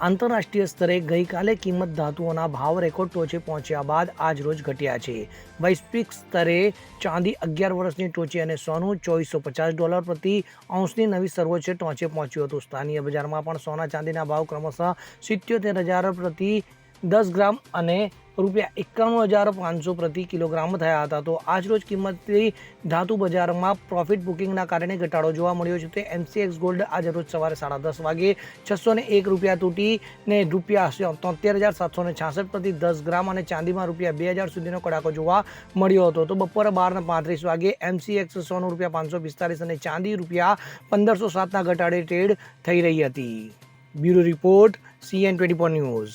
આંતરરાષ્ટ્રીય સ્તરે ગઈકાલે કિંમત ધાતુઓના ભાવ રેકોર્ડ ટોચે પહોંચ્યા બાદ આજ રોજ ઘટ્યા છે. વૈશ્વિક સ્તરે ચાંદી અગિયાર વર્ષની ટોચે અને સોનું ચોવીસો પચાસ ડોલર પ્રતિ અંશની નવી સર્વોચ્ચ ટોચે પહોંચ્યું હતું. સ્થાનીય બજારમાં પણ સોના ચાંદીના ભાવ ક્રમશઃ સિત્યોતેર હજાર પ્રતિ દસ ગ્રામ અને રૂપિયા એકાણું હજાર પાંચસો પ્રતિ કિલોગ્રામ થયા હતા. તો આજરોજ કિંમતથી ધાતુ બજારમાં પ્રોફિટ બુકિંગના કારણે ઘટાડો જોવા મળ્યો છે. તે એમસીએક્સ ગોલ્ડ આજે રોજ સવારે સાડા દસ વાગે છસો ને એક રૂપિયા તૂટીને રૂપિયા તોતેર હજાર સાતસો ને છાસઠ પ્રતિ દસ ગ્રામ અને ચાંદીમાં રૂપિયા બે હજાર સુધીનો કડાકો જોવા મળ્યો હતો. તો બપોરે બાર ને પાંત્રીસ વાગે એમસીએક્સ સોનું રૂપિયા પાંચસો પિસ્તાલીસ અને ચાંદી રૂપિયા પંદરસો સાતના ઘટાડે ટ્રેડ થઈ રહી હતી. Bureau report CN twenty four news.